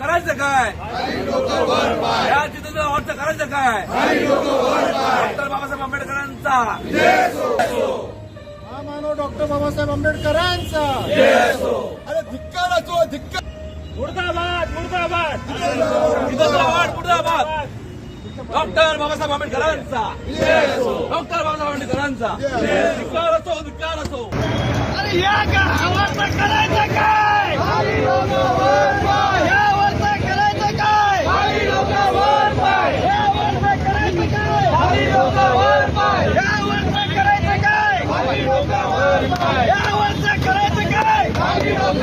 करायचं काय? या तिथं अर्थ करायचं काय? डॉक्टर बाबासाहेब आंबेडकरांचा. हा मानव डॉक्टर बाबासाहेब आंबेडकरांचा. अरे धिक्कार असो धिक्कार मुर्दाबाद मुर्दाबाद. मुर्दाबाद मुर्दाबाद. डॉक्टर बाबासाहेब आंबेडकरांचा. डॉक्टर बाबासाहेब आंबेडकरांचा. धिक्कार असो धिक्कार असो अरे या का आवाज करायचा का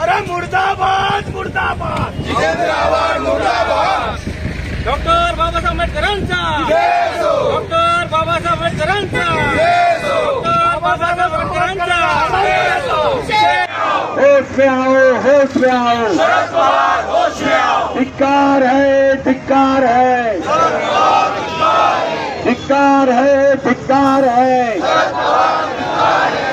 अरे मुर्दाबाद. मुर्दाबाद. जितेंद्र आव्हाड मुर्दाबाद. डॉक्टर बाबासाहेब आंबेडकरांचा डॉक्टर बाबासाहेब आंबेडकरांचा डॉक्टर बाबासाहेब आंबेडकरांचा होश में आओ होश में आओ धिक्कार है धिक्कार है। धिक्कार है धिक्कार है।